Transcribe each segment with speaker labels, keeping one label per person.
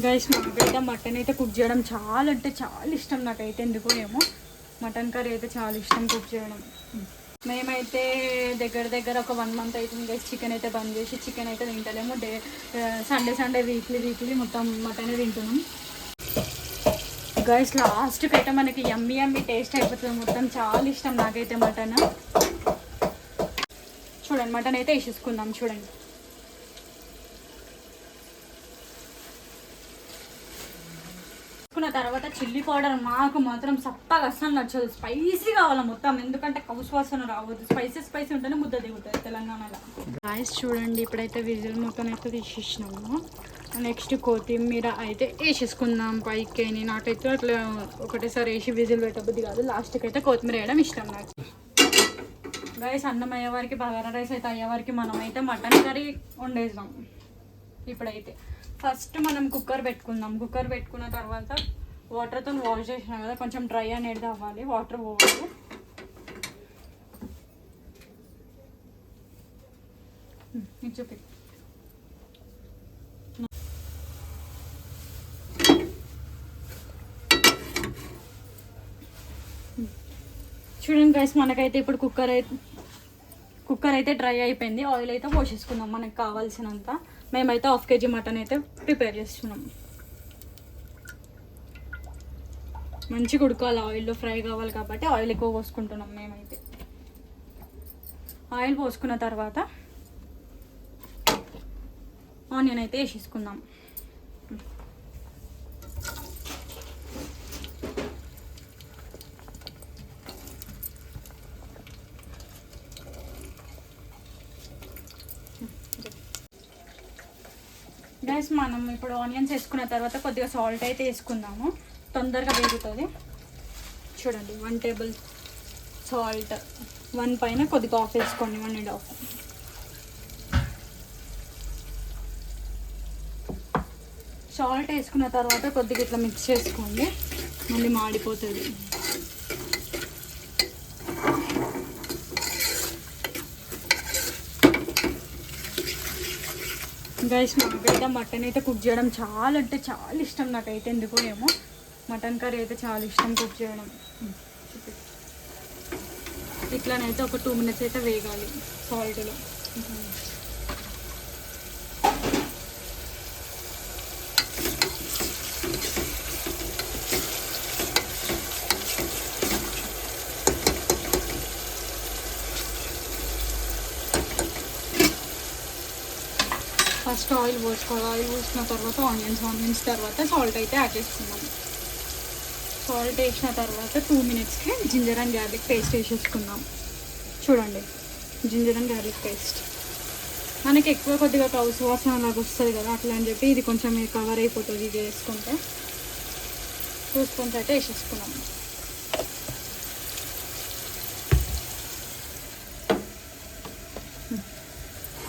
Speaker 1: Guys నాకైతే mutton అయితే cook చేయడం చాలా అంటే చాలా ఇష్టం నాకైతే ఎందుకో ఏమో. మటన్ కర్రీ అయితే చాలా ఇష్టం కుక్ చేయడం. మేమైతే దగ్గర దగ్గర ఒక వన్ మంత్ అవుతుంది గైస్ చికెన్ అయితే బంద్ చేసి చికెన్ అయితే తింటలేము. Day Sunday Sunday weekly weekly మొత్తం మటనే తింటున్నాం. గైస్ లాస్ట్కి అయితే మనకి యమ్మీ యమ్మీ టేస్ట్ అయిపోతుంది. మొత్తం చాలా ఇష్టం నాకైతే మటన్. చూడండి మటన్ అయితే వేసేసుకుందాం చూడండి. తర్వాత చిల్లీ పౌడర్ మాకు మాత్రం సప్పగా అస్సలు నచ్చదు. స్పైసీ కావాలి మొత్తం. ఎందుకంటే కౌసు వాసన రావద్దు. స్పైసీ స్పైసీ ఉంటేనే ముద్ద దిగుతుంది తెలంగాణలో. రైస్ చూడండి ఇప్పుడైతే విజిల్ మొత్తం అయితే తీసేసినాము. నెక్స్ట్ కొత్తిమీర అయితే వేసేసుకుందాం పైకి. నాకైతే అట్లా ఒకటేసారి వేసి విజిల్ పెట్టబుద్ది కాదు. లాస్ట్కి అయితే కొత్తిమీర వేయడం ఇష్టం నాకు. రైస్ అన్నం అయ్యేవారికి బగారా రైస్ అయితే అయ్యేవారికి మనం అయితే మటన్ కర్రీ వండేద్దాం ఇప్పుడైతే. ఫస్ట్ మనం కుక్కర్ పెట్టుకుందాం. కుక్కర్ పెట్టుకున్న తర్వాత వాటర్తో వాష్ చేసినాం కదా కొంచెం డ్రై అనేది అవ్వాలి వాటర్ పోవాలి. ఉమ్, ఇది చూపి చూడండి గైస్ మనకైతే ఇప్పుడు కుక్కర్ అయితే కుక్కర్ అయితే డ్రై అయిపోయింది. ఆయిల్ అయితే పోసేసుకుందాం మనకు కావాల్సినంత. మేమైతే హాఫ్ కేజీ మటన్ అయితే ప్రిపేర్ చేస్తున్నాం మంచిగా ఉడకాలి ఆయిల్లో ఫ్రై కావాలి కాబట్టి ఆయిల్ ఎక్కువ పోసుకుంటున్నాం మేమైతే. ఆయిల్ పోసుకున్న తర్వాత ఆనియన్ అయితే వేసేసుకుందాం. గైస్ మనం ఇప్పుడు ఆనియన్స్ వేసుకున్న తర్వాత కొద్దిగా సాల్ట్ అయితే వేసుకుందాము. తొందరగా వేగుతుంది. చూడండి వన్ టేబుల్ సాల్ట్ వన్ పైన కొద్దిగా ఆఫ్ వేసుకోండి వన్ అండ్ హాఫ్ సాల్ట్ వేసుకున్న తర్వాత కొద్దిగా ఇట్లా మిక్స్ చేసుకోండి మళ్ళీ మాడిపోతుంది. గైస్ నాకైతే మటన్ అయితే కుక్ చేయడం చాలా అంటే చాలా ఇష్టం నాకైతే ఎందుకో ఏమో. మటన్ కర్రీ అయితే చాలా ఇష్టం కుక్ చేయడం. ఇట్లానైతే ఒక టూ మినిట్స్ అయితే వేగాలి సాల్ట్లో. ఫస్ట్ ఆయిల్ పోసుకోవాలి. ఆయిల్ పోసిన తర్వాత ఆనియన్స్ ఆనియన్స్ తర్వాత సాల్ట్ అయితే యాడ్ చేసుకున్నాం సాల్ట్ వేసిన తర్వాత టూ మినిట్స్కి జింజర్ అండ్ గార్లిక్ పేస్ట్ వేసేసుకుందాం. చూడండి జింజర్ అండ్ గార్లిక్ పేస్ట్ మనకి ఎక్కువ కొద్దిగా కౌసు వాసన లాగా వస్తుంది కదా అట్లా అని చెప్పి ఇది కొంచెం కవర్ అయిపోతుంది ఇది వేసుకుంటే. టూ స్పూన్స్ అయితే వేసేసుకున్నాం.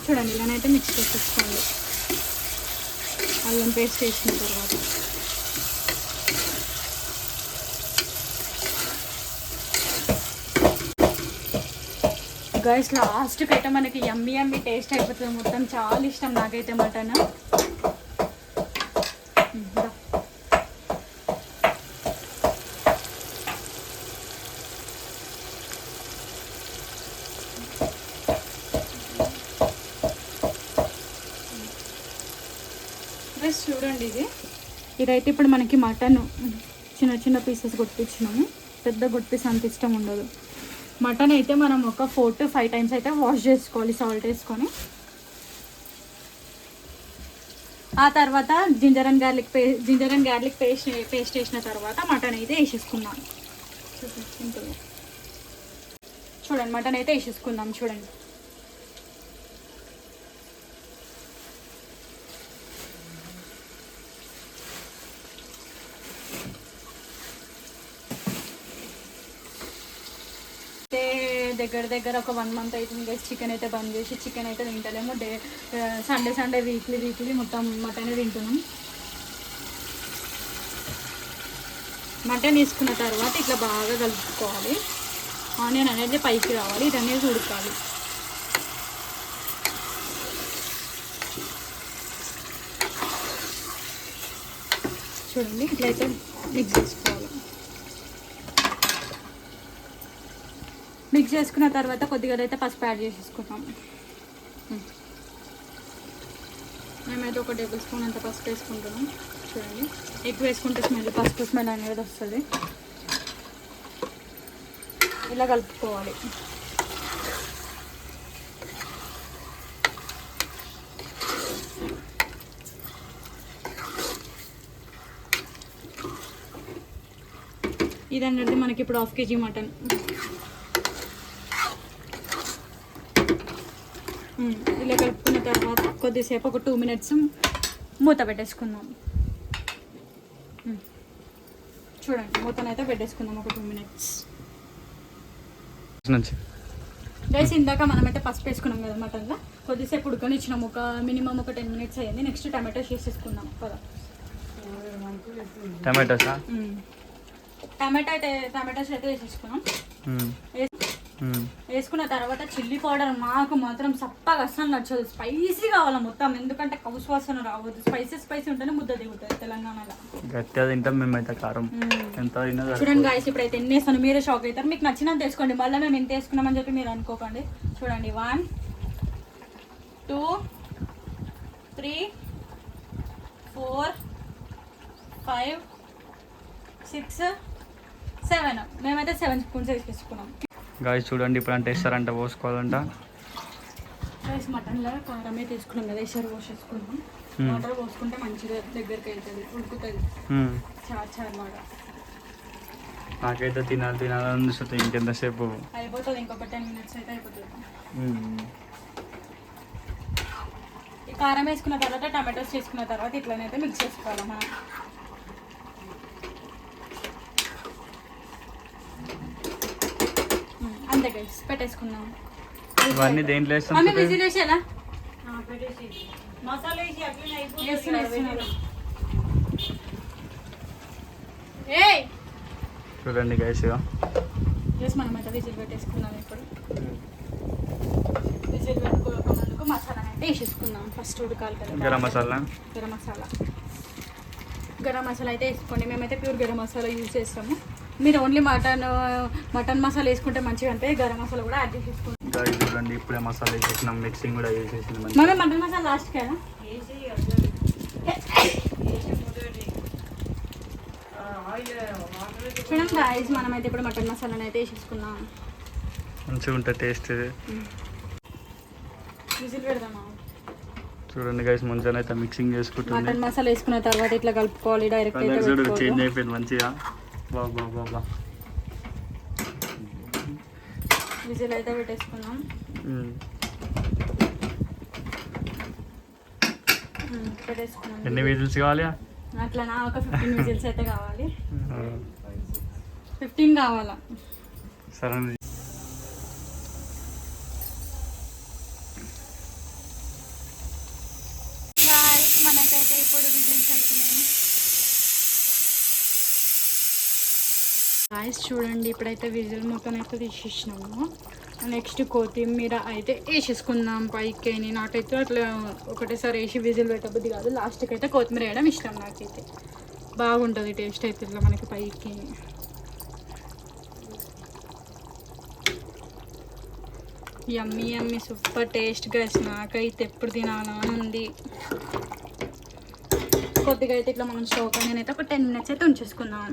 Speaker 1: చూడండి ఇలానైతే మిక్స్ చేసేసుకోండి. అల్లం పేస్ట్ వేసిన తర్వాత. గైస్ లాస్ట్కి అయితే మనకి ఎమ్మి ఎమ్మి టేస్ట్ అయిపోతుంది. మొత్తం చాలా ఇష్టం నాకైతే మటన్. గైస్ చూడండి ఇది. ఇదైతే ఇప్పుడు మనకి మటన్ చిన్న చిన్న పీసెస్ కొట్టించినాము. పెద్ద గుడ్ పీస్ అంత ఇష్టం ఉండదు. మటన్ అయితే మనం ఒక ఫోర్ టు ఫైవ్ టైమ్స్ అయితే వాష్ చేసుకోవాలి సాల్ట్ వేసుకొని. ఆ తర్వాత ginger and garlic pay ginger and garlic paste paste వేసిన తర్వాత మటన్ అయితే వేసేసుకున్నాం చూడండి మటన్ అయితే వేసేసుకుందాం చూడండి అయితే దగ్గర దగ్గర ఒక వన్ మంత్ అవుతుంది గైస్ చికెన్ అయితే బంద్ చేసి చికెన్ అయితే తింటలేము. Day Sunday Sunday weekly weekly మొత్తం మటన్ తింటున్నాం. మటన్ తీసుకున్న తర్వాత ఇట్లా బాగా కలుపుకోవాలి. ఆనియన్ అనేది పైకి రావాలి. ఇది అనేది ఉడకాలి. చూడండి ఇట్లయితే మిక్స్ చేసుకోవాలి. మిక్స్ చేసుకున్న తర్వాత కొద్దిగా అయితే పసుపు యాడ్ చేసేసుకుంటాం. మేమైతే ఒక టేబుల్ స్పూన్ అంత పసుపు వేసుకుంటున్నాం చూడండి. ఎక్కువ వేసుకుంటే స్మెల్ పసుపు స్మెల్ అనేది వస్తుంది. ఇలా కలుపుకోవాలి. ఇది అనేది మనకి ఇప్పుడు హాఫ్ కేజీ మటన్. ఇలా కలుపుకున్న తర్వాత కొద్దిసేపు ఒక టూ మినిట్స్ మూత పెట్టేసుకుందాం. చూడండి మూతనైతే పెట్టేసుకుందాం ఒక టూ మినిట్స్ గైస్ ఇందాక మనమైతే పసుపు వేసుకున్నాం కదా మటన్లో కొద్దిసేపు ఉడకనిచ్చినాం. ఒక మినిమం ఒక టెన్ మినిట్స్ అయ్యింది. నెక్స్ట్ టమాటోస్ వేసేసుకుందాం. కదా
Speaker 2: టమాటోసా
Speaker 1: టమాటా అయితే టమాటోస్ అయితే వేసేసుకున్నాం. వేసుకున్న తర్వాత చిల్లీ పౌడర్ మాకు మాత్రం సప్పగా అస్సలు నచ్చదు. స్పైసీ కావాలి మొత్తం. ఎందుకంటే కౌసు వాసన రావద్దు. స్పైసీ స్పైసీ ఉంటేనే ముద్ద దిగుతుంది తెలంగాణలో.
Speaker 2: గట్టిగా తింటాం మేమైతే కారం. ఎంత
Speaker 1: చూడండి గాయస్ ఇప్పుడైతే ఎన్ని వేస్తాను మీరే షాక్ అవుతారు. మీకు నచ్చినంత వేసుకోండి. మళ్ళీ మేము ఎంత వేసుకున్నామని చెప్పి మీరు అనుకోకండి. చూడండి. One two three four five six seven మేమైతే సెవెన్ స్పూన్స్ వేసేసుకున్నాం
Speaker 2: గాయస్ చూడండి ఇప్పుడు అంటే ఇస్తారంట పోసుకోవాలంట.
Speaker 1: రైస్ మటన్లో కారం అయితే వేసుకున్నాం కదా పోసేసుకున్నాం.
Speaker 2: Hmm.
Speaker 1: వాటర్ పోసుకుంటే మంచిగా దగ్గరికి అవుతుంది ఉడుకుతుంది.
Speaker 2: మ్మ్.
Speaker 1: చార్ చార్ లాగా
Speaker 2: నాకైతే తినాలి తినాలని అనిపిస్తుంది ఇంకెంతసేపు
Speaker 1: అయిపోతుంది ఇంకొక టెన్ మినిట్స్ అయితే అయిపోతుంది. ఈ కారం వేసుకున్న తర్వాత టమాటోస్ వేసుకున్న తర్వాత ఇట్లనైతే మిక్స్ చేసుకోవాలి మనం? పెట్టేసుకుందాం.
Speaker 2: ఇవన్నీ దేంట్లో వేస్తాం
Speaker 1: మమ్మీ? విజిల్ వేసేలా?
Speaker 3: మసాలా వేసి అట్లనే అయిపోతుంది
Speaker 1: వేస్తున్నా,
Speaker 3: కదా,
Speaker 1: వేస్తున్నా. ఏయ్!
Speaker 2: చూడండి గైస్
Speaker 1: విజిల్ పెట్టేసుకుందాం ఇప్పుడు. విజిల్ పెట్టుకోకముందుకు మసాలా అయితే వేసేసుకుందాం. ఫస్ట్ ఉడకాలి కదా
Speaker 2: గరం మసాలా?
Speaker 1: గరం మసాలా. గరం మసాలా అయితే వేసుకోండి. మేమైతే ప్యూర్ గరం మసాలా యూజ్ చేస్తాము. మీరు ఓన్లీ మటన్ మటన్ మసాలా వేసుకుంటే మంచిగా అంటే గరం మసాలా కూడా యాడ్ చేసేసుకోండి.
Speaker 2: చూడండి ఇప్పుడే మసాలా వేసేసినాం మిక్సింగ్ కూడా వేసేసింది.
Speaker 1: మమ్మీ మటన్ మసాలా లాస్ట్ కదా? చూడండి గాయస్ మనమైతే ఇప్పుడు మటన్ మసాలాని అయితే వేసేసుకుందాం.
Speaker 2: మంచిగా ఉంటుంది టేస్ట్
Speaker 1: విజిల్ పెడదామా?
Speaker 2: చూడండి గైస్ మంచిగా అయితే మిక్సింగ్ చేసుకుంటుంది.
Speaker 1: మటన్ మసాలా వేసుకున్న తర్వాత ఇట్లా కలుపుకోవాలి డైరెక్ట్ అయితే
Speaker 2: చేంజ్. అయిపోయింది మంచిగా.
Speaker 1: విజిల్ అయితే పెట్టేసుకుందాం.
Speaker 2: మ్మ్.
Speaker 1: ఉమ్, పెట్టేసుకున్నాం
Speaker 2: ఎన్ని విజిల్స్ కావాలి
Speaker 1: అట్లా ఒక ఫిఫ్టీన్ విజిల్స్ అయితే కావాలి. ఫిఫ్టీన్ కావాలా?
Speaker 2: సరే
Speaker 1: Guys, మనకైతే ఇప్పుడు విజిల్స్ అవుతున్నాయి గాయస్ చూడండి ఇప్పుడైతే విజిల్ మొత్తం అయితే తీసేసినాము. నెక్స్ట్ కొత్తిమీర అయితే వేసేసుకుందాం పైకి. నాకైతే అట్లా ఒకటేసారి వేసి విజిల్ పెట్టబుద్ది కాదు. లాస్ట్కి అయితే కొత్తిమీర వేయడం ఇష్టం నాకైతే. బాగుంటుంది టేస్ట్ అయితే ఇట్లా మనకి పైకి. Yummy yummy super taste guys నాకైతే ఎప్పుడు తినాలా ఉంది. కొద్దిగా అయితే ఇట్లా మనం స్టవ్ పైన అయితే ఒక టెన్ మినిట్స్ అయితే ఉంచేసుకుందాం.